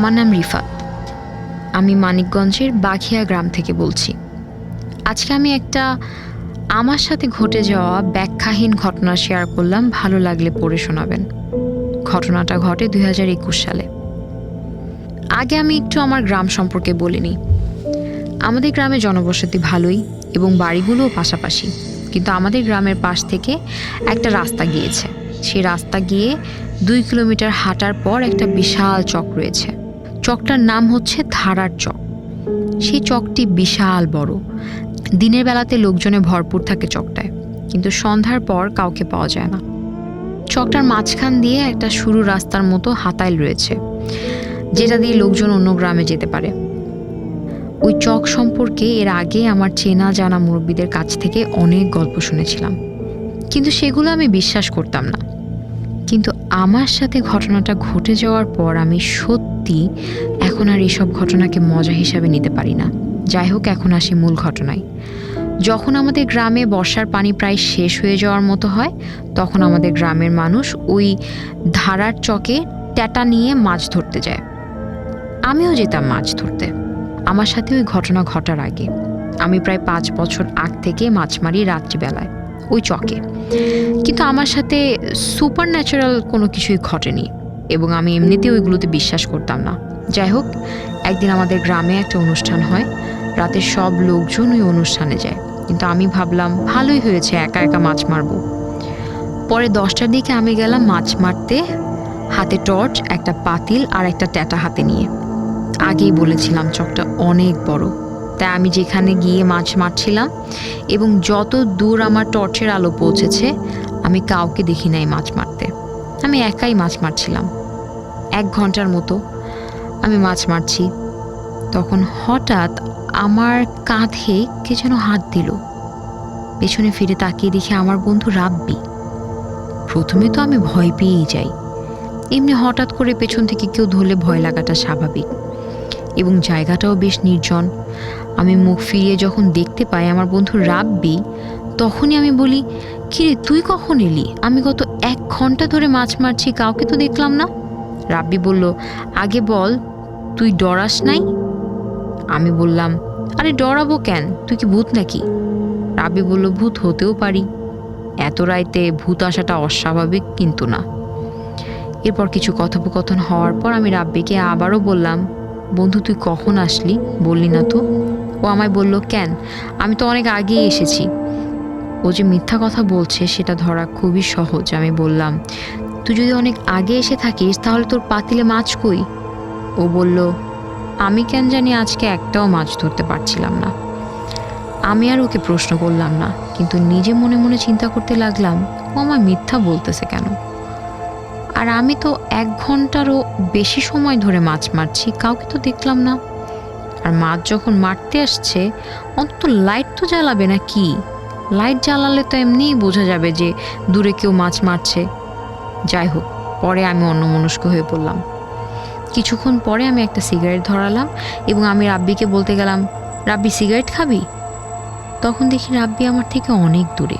আমার নাম রিফাত আমি মানিকগঞ্জের বাঘিয়া গ্রাম থেকে বলছি। আজকে আমি একটা আমার সাথে ঘটে যাওয়া ব্যাখ্যাহীন ঘটনা শেয়ার করলাম, ভালো লাগলে পড়ে শোনাবেন। ঘটনাটা ঘটে দুই হাজার একুশ সালে। আগে আমি একটু আমার গ্রাম সম্পর্কে বলিনি আমাদের গ্রামে জনবসতি ভালোই এবং বাড়িগুলোও পাশাপাশি। কিন্তু আমাদের গ্রামের পাশ থেকে একটা রাস্তা গিয়েছে। সেই রাস্তা গিয়ে দুই কিলোমিটার হাঁটার পর একটা বিশাল চক রয়েছে। চকটার নাম হচ্ছে ধারার চক। সেই চকটি বিশাল বড়। দিনের বেলাতে লোকজনে ভরপুর থাকে চকটায়, কিন্তু সন্ধ্যার পর কাউকে পাওয়া যায় না। চকটার মাঝখান দিয়ে একটা সরু রাস্তার মতো হাতাইল রয়েছে, যেটা দিয়ে লোকজন অন্য গ্রামে যেতে পারে। ওই চক সম্পর্কে এর আগে আমার চেনা জানা মুরব্বীদের কাছ থেকে অনেক গল্প শুনেছিলাম, কিন্তু সেগুলো আমি বিশ্বাস করতাম না। কিন্তু আমার সাথে ঘটনাটা ঘটে যাওয়ার পর আমি সত্যি এখন আর এসব ঘটনাকে মজা হিসাবে নিতে পারি না। যাই হোক, এখন আসি মূল ঘটনায়। যখন আমাদের গ্রামে বর্ষার পানি প্রায় শেষ হয়ে যাওয়ার মতো হয়, তখন আমাদের গ্রামের মানুষ ওই ধারার চকে ট্যাটা নিয়ে মাছ ধরতে যায়। আমিও যেতাম মাছ ধরতে। আমার সাথে ওই ঘটনা ঘটার আগে। আমি প্রায় পাঁচ বছর আগ থেকে মাছ মারি রাত্রিবেলায়। ওই চকে। কিন্তু আমার সাথে সুপার ন্যাচারাল কোনো কিছুই ঘটেনি এবং আমি এমনিতে ওইগুলোতে বিশ্বাস করতাম না। যাই হোক, একদিন আমাদের গ্রামে একটা অনুষ্ঠান হয়, রাতে সব লোকজন ওই অনুষ্ঠানে যায়। কিন্তু আমি ভাবলাম, ভালোই হয়েছে, একা একা মাছ মারবো। পরে দশটার দিকে আমি গেলাম মাছ মারতে, হাতে টর্চ, একটা পাতিল আর একটা ট্যাটা হাতে নিয়ে। আগেই বলেছিলাম, চকটা অনেক বড়। তাই আমি যেখানে গিয়ে মাছ মারছিলাম এবং যত দূর আমার টর্চের আলো পৌঁছেছে, আমি কাউকে দেখি নাই মাছ মারতে। আমি একাই মাছ মারছিলাম। এক ঘণ্টার মতো আমি মাছ মারছি। তখন হঠাৎ আমার কাঁধে কে যেন হাত দিল। পেছনে ফিরে তাকিয়ে দেখি আমার বন্ধু রাব্বি। প্রথমে তো আমি ভয় পেয়েই যাই। এমনি হঠাৎ করে পেছন থেকে কেউ ধরলে ভয় লাগাটা স্বাভাবিক। এবং জায়গাটাও বেশ নির্জন। আমি মুখ ফিরিয়ে যখন দেখতে পাই আমার বন্ধু রাব্বি, তখনই আমি বলি কিরে তুই কখন এলি? আমি গত এক ঘণ্টা ধরে মাছ মারছি, কাউকে তো দেখলাম না। রাব্বি বলল, আগে বল, তুই ডরাস নাই? আমি বললাম, আরে ডরাবো কেন? তুই কি ভূত নাকি? রাব্বি বলল, ভূত হতেও পারি। এত রাইতে ভূত আসাটা অস্বাভাবিক কিন্তু না। এরপর কিছু কথোপকথন হওয়ার পর আমি রাব্বিকে আবারও বললাম, বন্ধু, তুই কখন আসলি? বললি না তো? ও আমায় বলল, কেন? আমি তো অনেক আগেই এসেছি। ও যে মিথ্যা কথা বলছে সেটা ধরা খুবই সহজ, আমি বললাম, তুই যদি অনেক আগে এসে থাকিস, তাহলে তোর পাতিলে মাছ কই? ও বলল, আমি কেন জানি আজকে একটাও মাছ ধরতে পারছিলাম না। আমি আর ওকে প্রশ্ন করলাম না, কিন্তু নিজে মনে মনে চিন্তা করতে লাগলাম, ও আমার মিথ্যা বলতেছে কেন? আর আমি তো এক ঘন্টারও বেশি সময় ধরে মাছ মারছি, কাউকে তো দেখলাম না। আর মাছ যখন মারতে আসছে, অন্তত লাইট তো জ্বালাবে না কি লাইট জ্বালালে তো এমনিই বোঝা যাবে যে দূরে কেউ মাছ মারছে। যাই হোক, পরে আমি অন্যমনস্ক হয়ে পড়লাম। কিছুক্ষণ পরে আমি একটা সিগারেট ধরালাম এবং আমি রাব্বিকে বলতে গেলাম, রাব্বি সিগারেট খাবি? তখন দেখি রাব্বি আমার থেকে অনেক দূরে।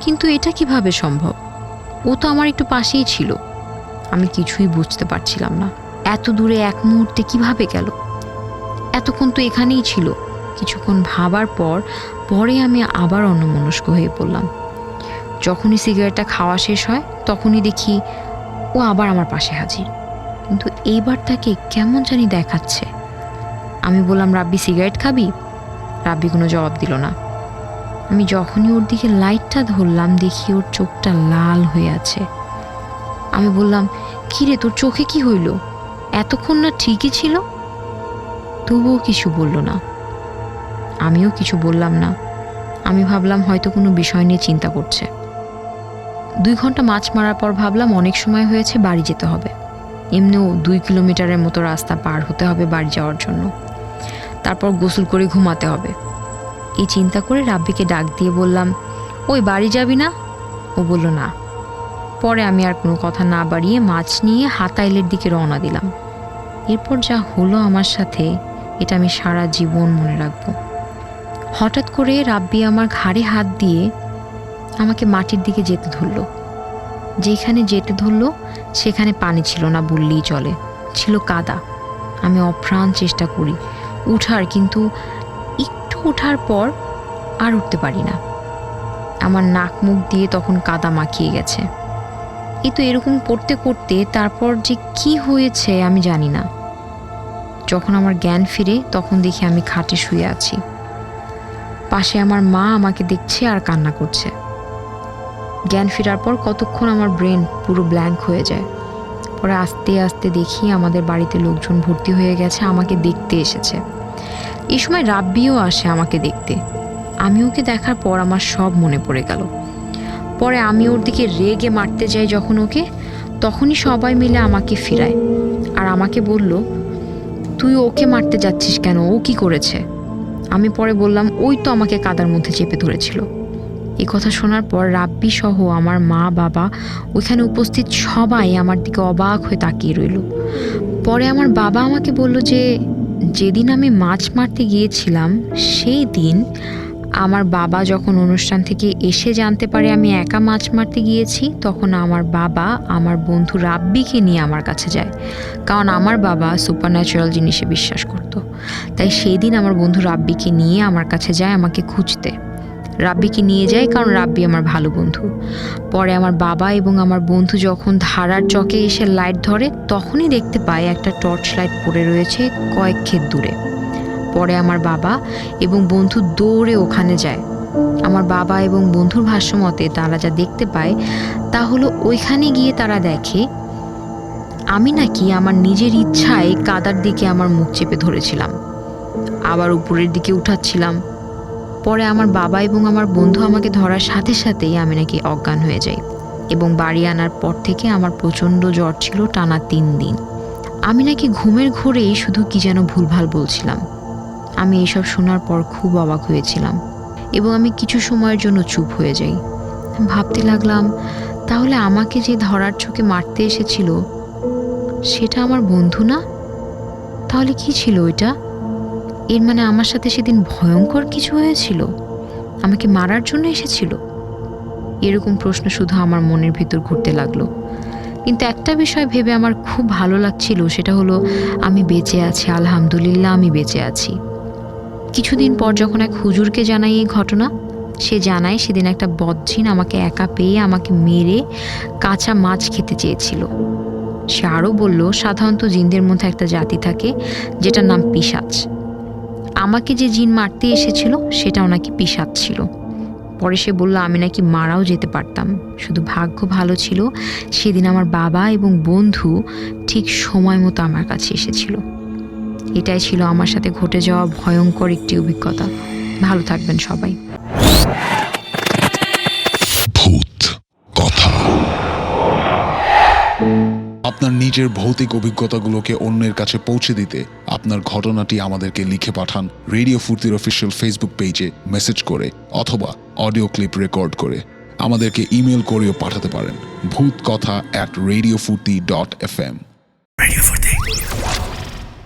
কিন্তু এটা কীভাবে সম্ভব? ও তো আমার একটু পাশেই ছিল। আমি কিছুই বুঝতে পারছিলাম না। এত দূরে এক মুহূর্তে কীভাবে গেল? এতক্ষণ তো এখানেই ছিল। কিছুক্ষণ ভাবার পর, পরে আমি আবার অন্যমনস্ক হয়ে পড়লাম। যখনই সিগারেটটা খাওয়া শেষ হয়, তখনই দেখি ও আবার আমার পাশে হাজির। কিন্তু এইবার তাকে কেমন জানি দেখাচ্ছে। আমি বললাম, রাব্বি, সিগারেট খাবি? রাব্বি কোনো জবাব দিল না। আমি যখনই ওর দিকে লাইটটা ধরলাম, দেখি ওর চোখটা লাল হয়ে আছে। আমি বললাম কিরে তোর চোখে কি হইল? এতক্ষণ না ঠিকই ছিল? তবুও কিছু বলল না। আমিও কিছু বললাম না। আমি ভাবলাম হয়তো কোনো বিষয় নিয়ে চিন্তা করছে। দুই ঘণ্টা মাছ মারার পর ভাবলাম অনেক সময় হয়েছে বাড়ি যেতে হবে। এমনিও দুই কিলোমিটারের মতো রাস্তা পার হতে হবে বাড়ি যাওয়ার জন্য। তারপর গোসল করে ঘুমাতে হবে। এই চিন্তা করে রাব্বিকে ডাক দিয়ে বললাম, ওই বাড়ি যাবি না? ও বলল, না। পরে আমি আর কোনো কথা না বাড়িয়ে মাছ নিয়ে হাতাইলের দিকে রওনা দিলাম। এরপর যা হলো আমার সাথে এটা আমি সারা জীবন মনে রাখব। হঠাৎ করে রাব্বি আমার ঘাড়ে হাত দিয়ে আমাকে মাটির দিকে যেতে ধরলো। যেখানে যেতে ধরলো, সেখানে পানি ছিল না বললেই চলে। ছিল কাদা। আমি অপ্রাণ চেষ্টা করি উঠার, কিন্তু একটু ওঠার পর আর উঠতে পারি না। আমার নাক মুখ দিয়ে তখন কাদা মাখিয়ে গেছে। এই তো এরকম করতে করতে তারপর যে কি হয়েছে আমি জানি না। যখন আমার জ্ঞান ফিরে, তখন দেখি আমি খাটে শুয়ে আছি। পাশে আমার মা আমাকে দেখছে আর কান্না করছে। জ্ঞান ফেরার পর কতক্ষণ আমার ব্রেন পুরো ব্ল্যাঙ্ক হয়ে যায়। পরে আস্তে আস্তে দেখি আমাদের বাড়িতে লোকজন ভর্তি হয়ে গেছে, আমাকে দেখতে এসেছে। এই সময় রাব্বিও আসে আমাকে দেখতে। আমি ওকে দেখার পর আমার সব মনে পড়ে গেল। পরে আমি ওর দিকে রেগে মারতে যাই যখন ওকে, তখনই সবাই মিলে আমাকে ফিরায়। আর আমাকে বলল তুই ওকে মারতে যাচ্ছিস কেন? ও কি করেছে? আমি পরে বললাম, ওই তো আমাকে কাদার মধ্যে চেপে ধরেছিল। এ কথা শোনার পর রাব্বি সহ আমার মা, বাবা, ওইখানে উপস্থিত সবাই আমার দিকে অবাক হয়ে তাকিয়ে রইল। পরে আমার বাবা আমাকে বলল যে, যেদিন আমি মাছ মারতে গিয়েছিলাম, সেই দিন আমার বাবা যখন অনুষ্ঠান থেকে এসে জানতে পারে আমি একা মাছ মারতে গিয়েছি, তখন আমার বাবা আমার বন্ধু রাব্বিকে নিয়ে আমার কাছে যায়। কারণ আমার বাবা সুপার ন্যাচারাল জিনিসে বিশ্বাস করত। তাই সেই দিন আমার বন্ধু রাব্বিকে নিয়ে আমার কাছে যায় আমাকে খুঁজতে। রাব্বিকে নিয়ে যায় কারণ রাব্বি আমার ভালো বন্ধু। পরে আমার বাবা এবং আমার বন্ধু যখন ধারার চকে এসে লাইট ধরে, তখনই দেখতে পায় একটা টর্চ লাইট পড়ে রয়েছে কয়েক ক্ষেত দূরে। পরে আমার বাবা এবং বন্ধু দৌড়ে ওখানে যায়। আমার বাবা এবং বন্ধুর ভাষ্যমতে তারা যা দেখতে পায় তা হলো ওইখানে গিয়ে তারা দেখে, আমি নাকি আমার নিজের ইচ্ছায় কাদার দিকে আমার মুখ চেপে ধরেছিলাম, আবার উপরের দিকে উঠাচ্ছিলাম। পরে আমার বাবা এবং আমার বন্ধু আমাকে ধরার সাথে সাথেই আমি নাকি অজ্ঞান হয়ে যাই এবং বাড়ি আনার পর থেকে আমার প্রচণ্ড জ্বর ছিল টানা তিন দিন। আমি নাকি ঘুমের ঘোরেই শুধু কি যেন ভুলভাল বলছিলাম। আমি এসব শোনার পর খুব অবাক হয়েছিলাম এবং আমি কিছু সময়ের জন্য চুপ হয়ে যাই। ভাবতে লাগলাম, তাহলে আমাকে যে ধরার চোখে মারতে এসেছিল, সেটা আমার বন্ধু না? তাহলে কি ছিল ওইটা? এর মানে আমার সাথে সেদিন ভয়ঙ্কর কিছু হয়েছিল? আমাকে মারার জন্য এসেছিল? এরকম প্রশ্ন শুধু আমার মনের ভিতর ঘুরতে লাগল। কিন্তু একটা বিষয় ভেবে আমার খুব ভালো লাগছিল, সেটা হলো, আমি বেঁচে আছি, আলহামদুলিল্লাহ আমি বেঁচে আছি। কিছুদিন পর যখন এক হুজুরকে জানাই এই ঘটনা, সে জানায় সেদিন একটা বজ্জিন আমাকে একা পেয়ে আমাকে মেরে কাঁচা মাছ খেতে চেয়েছিল। সে আরও বলল, সাধারণত জিনদের মধ্যে একটা জাতি থাকে, যেটার নাম পিসাচ আমাকে যে জিন মারতে এসেছিল, সেটাও নাকি পিসাচ ছিল। পরে সে বলল, আমি নাকি মারাও যেতে পারতাম। শুধু ভাগ্য ভালো ছিল, সেদিন আমার বাবা এবং বন্ধু ঠিক সময় মতো আমার কাছে এসেছিল। এটাই ছিল আমার সাথে ঘটে যাওয়া ভয়ঙ্কর একটি অভিজ্ঞতা। ভালো থাকবেন সবাই। ভূত কথা। আপনার নিজের ভৌতিক অভিজ্ঞতাগুলোকে অন্যের কাছে পৌঁছে দিতে আপনার ঘটনাটি আমাদেরকে লিখে পাঠান রেডিও ফুর্তির অফিসিয়াল ফেসবুক পেজে মেসেজ করে অথবা অডিও ক্লিপ রেকর্ড করে। আমাদেরকে ইমেল করেও পাঠাতে পারেন Bhoot Kotha at radio Foorti dot F M